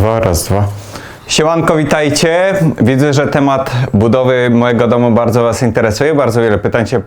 Dwa, raz, dwa. Siemanko, witajcie. Widzę, że temat budowy mojego domu bardzo Was interesuje, bardzo wiele pytań się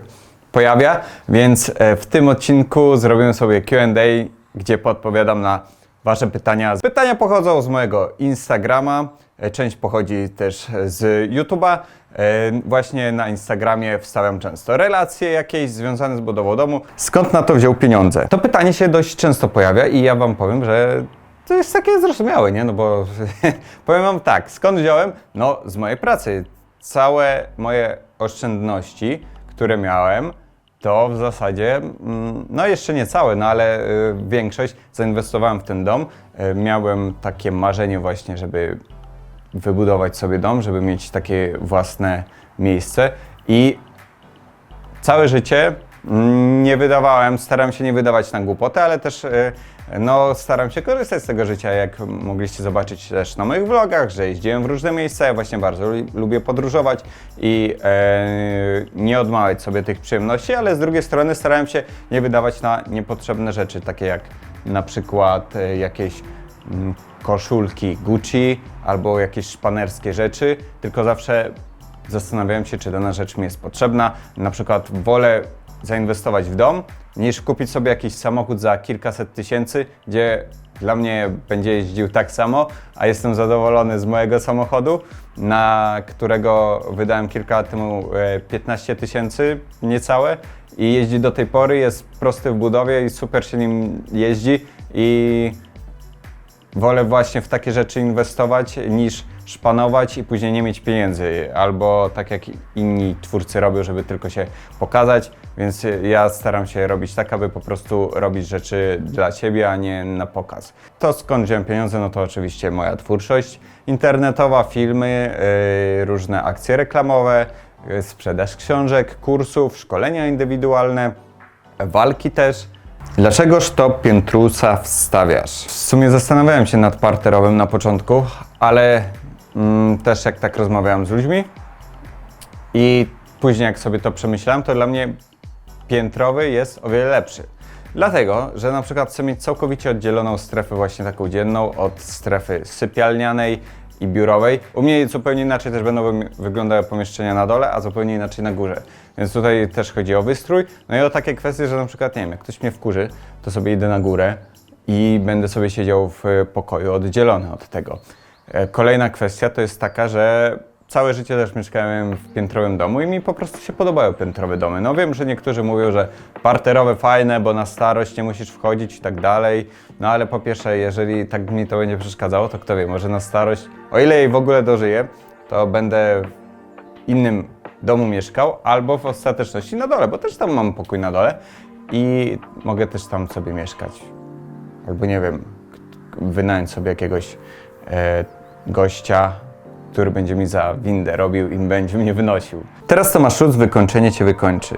pojawia, więc e, w tym odcinku zrobimy sobie Q&A, gdzie podpowiadam na Wasze pytania. Pytania pochodzą z mojego Instagrama, e, część pochodzi też z YouTube'a. E, Właśnie na Instagramie wstawiam często relacje jakieś związane z budową domu. Skąd na to wziął pieniądze? To pytanie się dość często pojawia i ja Wam powiem, że to jest takie zrozumiałe, nie? No bo powiem wam tak, skąd wziąłem? No z mojej pracy. Całe moje oszczędności, które miałem, to w zasadzie, mm, no jeszcze nie całe, no ale y, większość zainwestowałem w ten dom. Y, Miałem takie marzenie właśnie, żeby wybudować sobie dom, żeby mieć takie własne miejsce i całe życie nie wydawałem, staram się nie wydawać na głupotę, ale też y, no, staram się korzystać z tego życia, jak mogliście zobaczyć też na moich vlogach, że jeździłem w różne miejsca, ja właśnie bardzo lu- lubię podróżować i e, nie odmawiać sobie tych przyjemności, ale z drugiej strony starałem się nie wydawać na niepotrzebne rzeczy, takie jak na przykład e, jakieś mm, koszulki Gucci albo jakieś szpanerskie rzeczy, tylko zawsze zastanawiałem się, czy dana rzecz mi jest potrzebna. Na przykład wolę zainwestować w dom, niż kupić sobie jakiś samochód za kilkaset tysięcy, gdzie dla mnie będzie jeździł tak samo, a jestem zadowolony z mojego samochodu, na którego wydałem kilka lat temu e, 15 tysięcy niecałe i jeździ do tej pory, jest prosty w budowie i super się nim jeździ i wolę właśnie w takie rzeczy inwestować niż szpanować i później nie mieć pieniędzy. Albo tak jak inni twórcy robią, żeby tylko się pokazać. Więc ja staram się robić tak, aby po prostu robić rzeczy dla siebie, a nie na pokaz. To skąd wziąłem pieniądze, no to oczywiście moja twórczość internetowa, filmy, yy, różne akcje reklamowe, yy, sprzedaż książek, kursów, szkolenia indywidualne, walki też. Dlaczegoż to piętrusa wstawiasz? W sumie zastanawiałem się nad parterowym na początku, ale też jak tak rozmawiałem z ludźmi i później jak sobie to przemyślałem, to dla mnie piętrowy jest o wiele lepszy. Dlatego, że na przykład chcę mieć całkowicie oddzieloną strefę właśnie taką dzienną od strefy sypialnianej i biurowej. U mnie zupełnie inaczej też będą wyglądały pomieszczenia na dole, a zupełnie inaczej na górze. Więc tutaj też chodzi o wystrój. No i o takie kwestie, że na przykład, nie wiem, jak ktoś mnie wkurzy, to sobie idę na górę i będę sobie siedział w pokoju oddzielony od tego. E, Kolejna kwestia to jest taka, że całe życie też mieszkałem w piętrowym domu i mi po prostu się podobały piętrowe domy. No wiem, że niektórzy mówią, że parterowe fajne, bo na starość nie musisz wchodzić i tak dalej. No ale po pierwsze, jeżeli tak mi to będzie przeszkadzało, to kto wie, może na starość, o ile jej w ogóle dożyję, to będę w innym domu mieszkał, albo w ostateczności na dole, bo też tam mam pokój na dole i mogę też tam sobie mieszkać. Albo nie wiem, wynająć sobie jakiegoś e, gościa, który będzie mi za windę robił i będzie mnie wynosił. Teraz Tomaszut, wykończenie cię wykończy.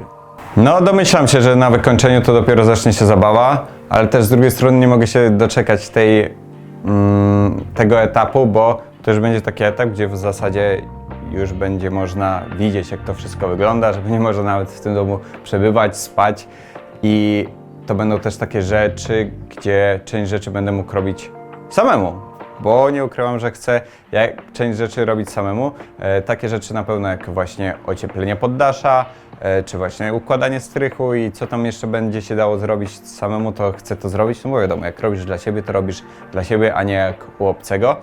No, domyślam się, że na wykończeniu to dopiero zacznie się zabawa, ale też z drugiej strony nie mogę się doczekać tej, mm, tego etapu, bo to już będzie taki etap, gdzie w zasadzie już będzie można widzieć, jak to wszystko wygląda, że będzie można nawet w tym domu przebywać, spać i to będą też takie rzeczy, gdzie część rzeczy będę mógł robić samemu, bo nie ukrywam, że chcę jak część rzeczy robić samemu. E, takie rzeczy na pewno jak właśnie ocieplenie poddasza, e, czy właśnie układanie strychu i co tam jeszcze będzie się dało zrobić samemu, to chcę to zrobić. No bo wiadomo, jak robisz dla siebie, to robisz dla siebie, a nie jak u obcego.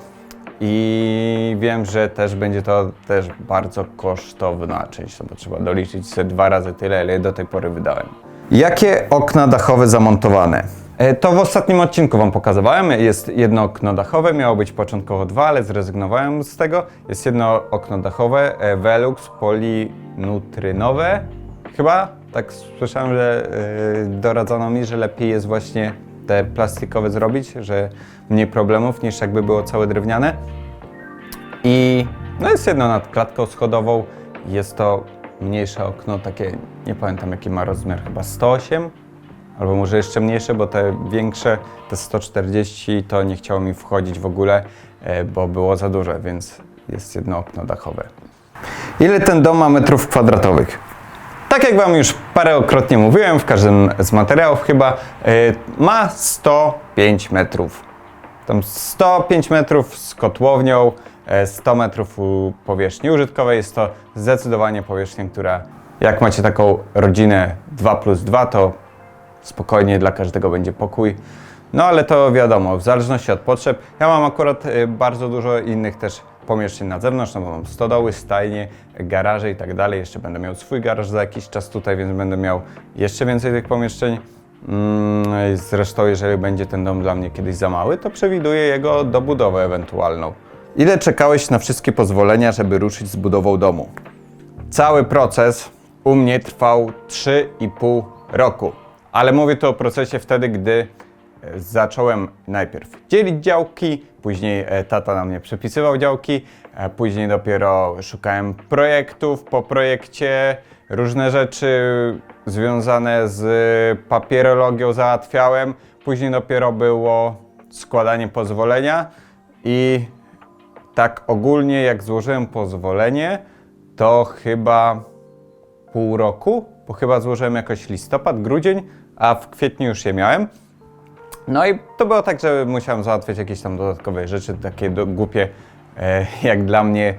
I wiem, że też będzie to też bardzo kosztowna część, no bo trzeba doliczyć sobie dwa razy tyle, ile do tej pory wydałem. Jakie okna dachowe zamontowane? E, To w ostatnim odcinku Wam pokazywałem. Jest jedno okno dachowe, miało być początkowo dwa, ale zrezygnowałem z tego. Jest jedno okno dachowe, e, Velux polinutrynowe. Chyba tak słyszałem, że e, doradzono mi, że lepiej jest właśnie te plastikowe zrobić, że mniej problemów niż jakby było całe drewniane. I no jest jedno nad klatką schodową. Jest to mniejsze okno, takie nie pamiętam jaki ma rozmiar, chyba 108 albo może jeszcze mniejsze, bo te większe, te 140 to nie chciało mi wchodzić w ogóle, e, bo było za duże, więc jest jedno okno dachowe. Ile ten dom ma metrów kwadratowych? Tak jak Wam już parokrotnie mówiłem, w każdym z materiałów chyba, e, ma 105 metrów. tam 105 metrów z kotłownią, e, 100 metrów u powierzchni użytkowej. Jest to zdecydowanie powierzchnia, która jak macie taką rodzinę 2 plus 2, to spokojnie dla każdego będzie pokój. No ale to wiadomo, w zależności od potrzeb. Ja mam akurat y, bardzo dużo innych też pomieszczeń na zewnątrz, no bo mam stodoły, stajnie, garaże i tak dalej. Jeszcze będę miał swój garaż za jakiś czas tutaj, więc będę miał jeszcze więcej tych pomieszczeń. Mm, Zresztą, jeżeli będzie ten dom dla mnie kiedyś za mały, to przewiduję jego dobudowę ewentualną. Ile czekałeś na wszystkie pozwolenia, żeby ruszyć z budową domu? Cały proces u mnie trwał 3,5 roku. Ale mówię tu o procesie wtedy, gdy e, zacząłem najpierw dzielić działki, później e, tata na mnie przepisywał działki, e, później dopiero szukałem projektów po projekcie, różne rzeczy związane z papierologią załatwiałem, później dopiero było składanie pozwolenia i tak ogólnie jak złożyłem pozwolenie, to chyba pół roku, bo chyba złożyłem jakoś listopad, grudzień, a w kwietniu już je miałem. No i to było tak, że musiałem załatwiać jakieś tam dodatkowe rzeczy, takie do, głupie e, jak dla mnie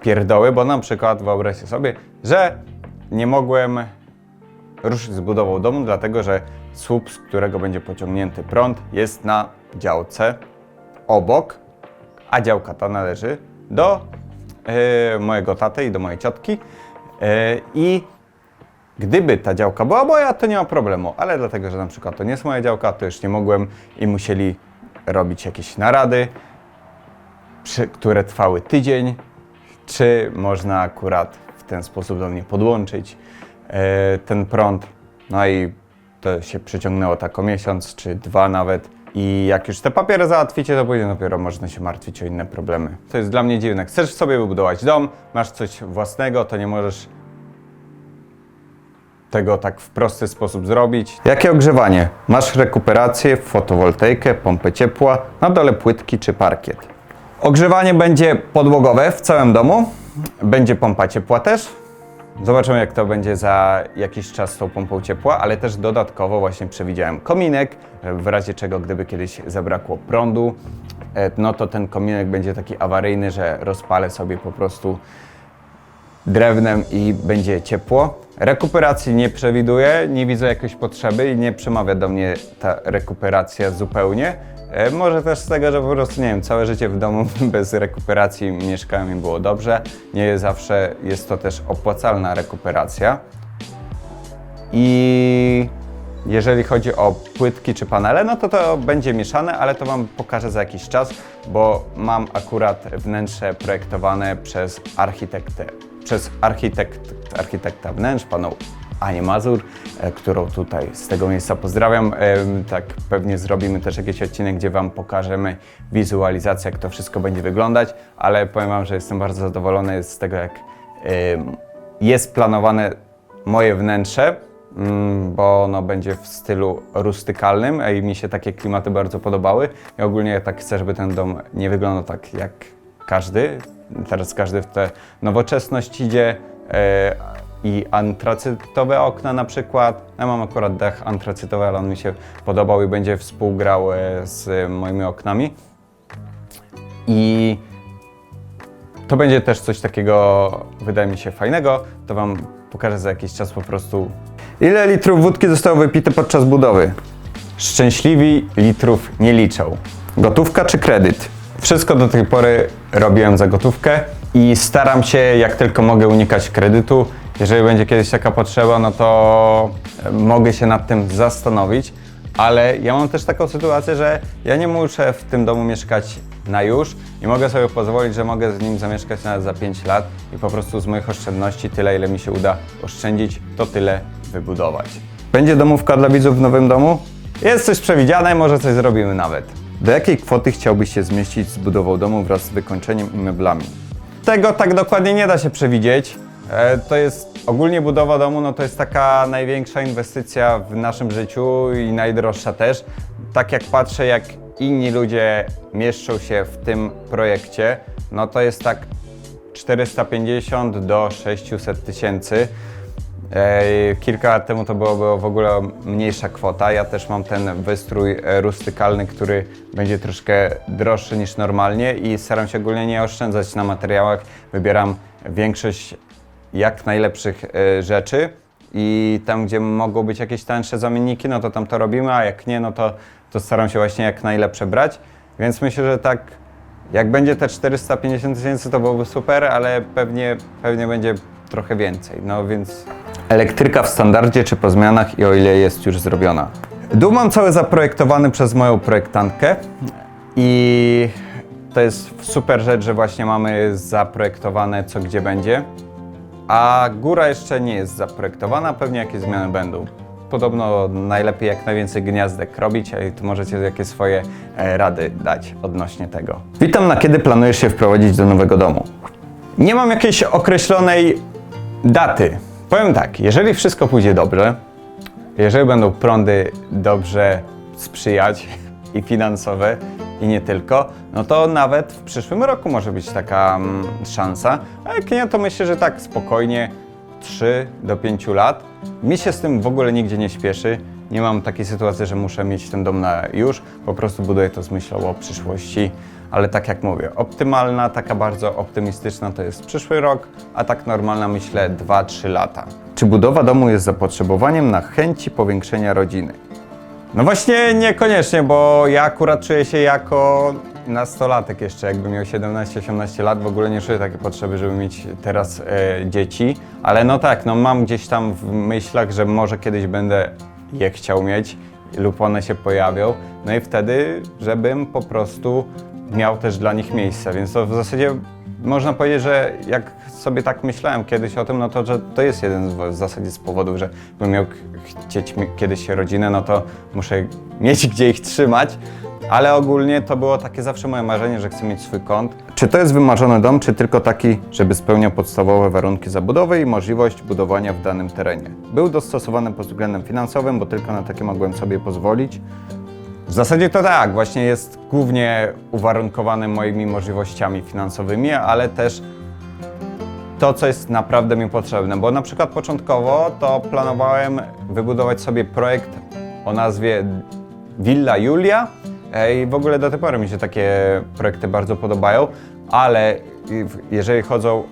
pierdoły, bo na przykład wyobraźcie sobie, że nie mogłem ruszyć z budową domu, dlatego że słup, z którego będzie pociągnięty prąd, jest na działce obok, a działka ta należy do e, mojego taty i do mojej ciotki. E, I gdyby ta działka była moja, to nie ma problemu, ale dlatego, że na przykład to nie jest moja działka, to już nie mogłem i musieli robić jakieś narady, przy, które trwały tydzień, czy można akurat w ten sposób do mnie podłączyć e, ten prąd. No i to się przyciągnęło tak o miesiąc, czy dwa nawet. I jak już te papiery załatwicie, to później dopiero można się martwić o inne problemy. To jest dla mnie dziwne. Chcesz sobie wybudować dom, masz coś własnego, to nie możesz tego tak w prosty sposób zrobić. Jakie ogrzewanie? Masz rekuperację, fotowoltaikę, pompę ciepła, na dole płytki czy parkiet. Ogrzewanie będzie podłogowe w całym domu. Będzie pompa ciepła też. Zobaczymy, jak to będzie za jakiś czas z tą pompą ciepła, ale też dodatkowo właśnie przewidziałem kominek, w razie czego gdyby kiedyś zabrakło prądu, e, no to ten kominek będzie taki awaryjny, że rozpalę sobie po prostu drewnem i będzie ciepło. Rekuperacji nie przewiduję, nie widzę jakiejś potrzeby i nie przemawia do mnie ta rekuperacja zupełnie. E, Może też z tego, że po prostu nie wiem, całe życie w domu bez rekuperacji mieszkałem i było dobrze. Nie zawsze jest to też opłacalna rekuperacja. I jeżeli chodzi o płytki czy panele, no to to będzie mieszane, ale to Wam pokażę za jakiś czas, bo mam akurat wnętrze projektowane przez architektę, przez architekt, architekta wnętrz, panią Anię Mazur, e, którą tutaj z tego miejsca pozdrawiam. Tak pewnie zrobimy też jakiś odcinek, gdzie Wam pokażemy wizualizację, jak to wszystko będzie wyglądać, ale powiem Wam, że jestem bardzo zadowolony z tego, jak jest planowane moje wnętrze, mm, bo ono będzie w stylu rustykalnym i mi się takie klimaty bardzo podobały. I ogólnie tak chcę, żeby ten dom nie wyglądał tak jak każdy. Teraz każdy w tę nowoczesność idzie i antracytowe okna na przykład. Ja mam akurat dach antracytowy, ale on mi się podobał i będzie współgrał e, z moimi oknami. I to będzie też coś takiego, wydaje mi się, fajnego. To Wam pokażę za jakiś czas po prostu. Ile litrów wódki zostało wypite podczas budowy? Szczęśliwi litrów nie liczą. Gotówka czy kredyt? Wszystko do tej pory robiłem za gotówkę i staram się jak tylko mogę unikać kredytu. Jeżeli będzie kiedyś taka potrzeba, no to e, mogę się nad tym zastanowić, ale ja mam też taką sytuację, że ja nie muszę w tym domu mieszkać na już i mogę sobie pozwolić, że mogę z nim zamieszkać nawet za 5 lat i po prostu z moich oszczędności tyle, ile mi się uda oszczędzić, to tyle wybudować. Będzie domówka dla widzów w nowym domu? Jest coś przewidziane, może coś zrobimy nawet. Do jakiej kwoty chciałbyś się zmieścić z budową domu wraz z wykończeniem i meblami? Tego tak dokładnie nie da się przewidzieć. E, To jest ogólnie budowa domu, no to jest taka największa inwestycja w naszym życiu i najdroższa też. Tak jak patrzę, jak inni ludzie mieszczą się w tym projekcie, no to jest tak 450 do 600 tysięcy. E, Kilka lat temu to byłoby w ogóle mniejsza kwota. Ja też mam ten wystrój e, rustykalny, który będzie troszkę droższy niż normalnie i staram się ogólnie nie oszczędzać na materiałach. Wybieram większość jak najlepszych e, rzeczy i tam, gdzie mogą być jakieś tańsze zamienniki, no to tam to robimy, a jak nie, no to, to staram się właśnie jak najlepsze brać. Więc myślę, że tak jak będzie te 450 tysięcy, to byłoby super, ale pewnie, pewnie będzie trochę więcej. No więc elektryka w standardzie czy po zmianach i o ile jest już zrobiona. Dół mam cały zaprojektowany przez moją projektantkę i to jest super rzecz, że właśnie mamy zaprojektowane co gdzie będzie. A góra jeszcze nie jest zaprojektowana, pewnie jakieś zmiany będą. Podobno najlepiej jak najwięcej gniazdek robić, a tu możecie jakieś swoje e, rady dać odnośnie tego. Witam na kiedy planujesz się wprowadzić do nowego domu. Nie mam jakiejś określonej daty. Powiem tak, jeżeli wszystko pójdzie dobrze, jeżeli będą prądy dobrze sprzyjać i finansowe i nie tylko, no to nawet w przyszłym roku może być taka mm, szansa. A jak nie, to myślę, że tak spokojnie 3 do 5 lat. Mi się z tym w ogóle nigdzie nie śpieszy. Nie mam takiej sytuacji, że muszę mieć ten dom na już. Po prostu buduję to z myślą o przyszłości. Ale tak jak mówię, optymalna, taka bardzo optymistyczna to jest przyszły rok, a tak normalna myślę 2-3 lata. Czy budowa domu jest zapotrzebowaniem na chęci powiększenia rodziny? No właśnie niekoniecznie, bo ja akurat czuję się jako nastolatek jeszcze, jakby miał 17-18 lat, w ogóle nie czuję takiej potrzeby, żeby mieć teraz e, dzieci, ale no tak, no mam gdzieś tam w myślach, że może kiedyś będę je chciał mieć lub one się pojawią, no i wtedy, żebym po prostu miał też dla nich miejsce, więc to w zasadzie można powiedzieć, że jak sobie tak myślałem kiedyś o tym, no to że to jest jeden z, w zasadzie z powodów, że bym miał chcieć kiedyś rodzinę, no to muszę mieć gdzie ich trzymać. Ale ogólnie to było takie zawsze moje marzenie, że chcę mieć swój kąt. Czy to jest wymarzony dom, czy tylko taki, żeby spełniał podstawowe warunki zabudowy i możliwość budowania w danym terenie? Był dostosowany pod względem finansowym, bo tylko na takie mogłem sobie pozwolić. W zasadzie to tak, właśnie jest głównie uwarunkowany moimi możliwościami finansowymi, ale też to, co jest naprawdę mi potrzebne. Bo na przykład początkowo to planowałem wybudować sobie projekt o nazwie Villa Julia i w ogóle do tej pory mi się takie projekty bardzo podobają, ale jeżeli chodzą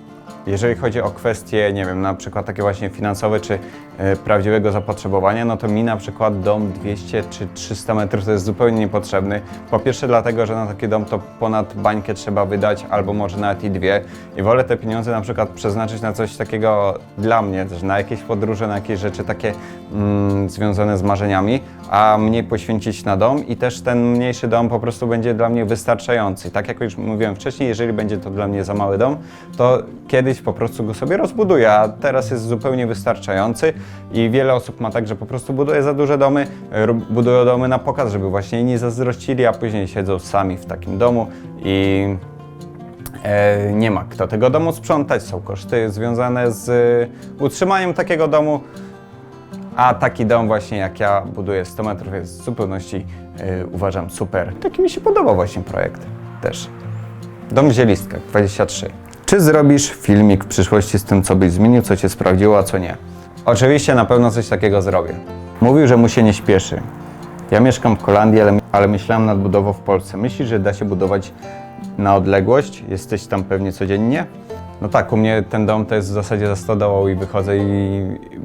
jeżeli chodzi o kwestie, nie wiem, na przykład takie właśnie finansowe czy e, prawdziwego zapotrzebowania, no to mi na przykład dom 200 czy 300 metrów to jest zupełnie niepotrzebny. Po pierwsze dlatego, że na taki dom to ponad bańkę trzeba wydać, albo może nawet i dwie. I wolę te pieniądze na przykład przeznaczyć na coś takiego dla mnie, też na jakieś podróże, na jakieś rzeczy takie mm, związane z marzeniami, a mniej poświęcić na dom i też ten mniejszy dom po prostu będzie dla mnie wystarczający. Tak jak już mówiłem wcześniej, jeżeli będzie to dla mnie za mały dom, to kiedyś po prostu go sobie rozbuduję, a teraz jest zupełnie wystarczający i wiele osób ma tak, że po prostu buduje za duże domy, r- budują domy na pokaz, żeby właśnie nie zazdrościli, a później siedzą sami w takim domu i e, nie ma kto tego domu sprzątać, są koszty związane z e, utrzymaniem takiego domu, a taki dom właśnie jak ja buduję 100 metrów jest w zupełności e, uważam super. Taki mi się podoba właśnie projekt też. Dom w Zielistkach 23. Czy zrobisz filmik w przyszłości z tym, co byś zmienił, co cię sprawdziło, a co nie? Oczywiście na pewno coś takiego zrobię. Mówił, że mu się nie śpieszy. Ja mieszkam w Holandii, ale, ale myślałem nad budową w Polsce. Myślisz, że da się budować na odległość? Jesteś tam pewnie codziennie? No tak, u mnie ten dom to jest w zasadzie za stodołą i wychodzę i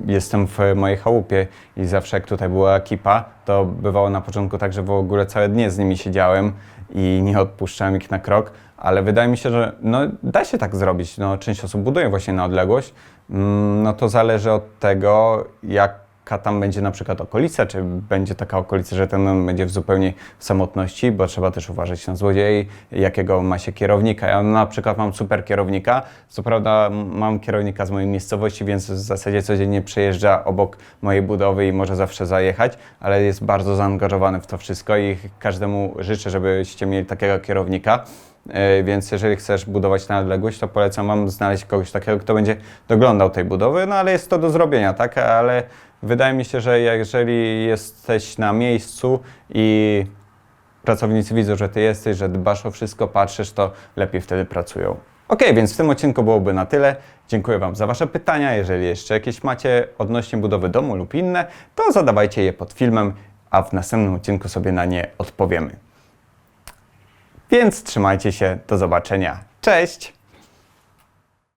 jestem w mojej chałupie i zawsze jak tutaj była ekipa, to bywało na początku tak, że w ogóle całe dnie z nimi siedziałem i nie odpuszczałem ich na krok, ale wydaje mi się, że no, da się tak zrobić. No, część osób buduje właśnie na odległość. Mm, No to zależy od tego, jak jaka tam będzie na przykład okolica, czy będzie taka okolica, że ten będzie w zupełniej w samotności, bo trzeba też uważać na złodziei, jakiego ma się kierownika. Ja na przykład mam super kierownika, co prawda mam kierownika z mojej miejscowości, więc w zasadzie codziennie przejeżdża obok mojej budowy i może zawsze zajechać, ale jest bardzo zaangażowany w to wszystko i każdemu życzę, żebyście mieli takiego kierownika. E, Więc jeżeli chcesz budować na odległość, to polecam Wam znaleźć kogoś takiego, kto będzie doglądał tej budowy, no ale jest to do zrobienia, tak? Ale wydaje mi się, że jeżeli jesteś na miejscu i pracownicy widzą, że Ty jesteś, że dbasz o wszystko, patrzysz, to lepiej wtedy pracują. Ok, więc w tym odcinku byłoby na tyle. Dziękuję Wam za Wasze pytania. Jeżeli jeszcze jakieś macie odnośnie budowy domu lub inne, to zadawajcie je pod filmem, a w następnym odcinku sobie na nie odpowiemy. Więc trzymajcie się, do zobaczenia. Cześć!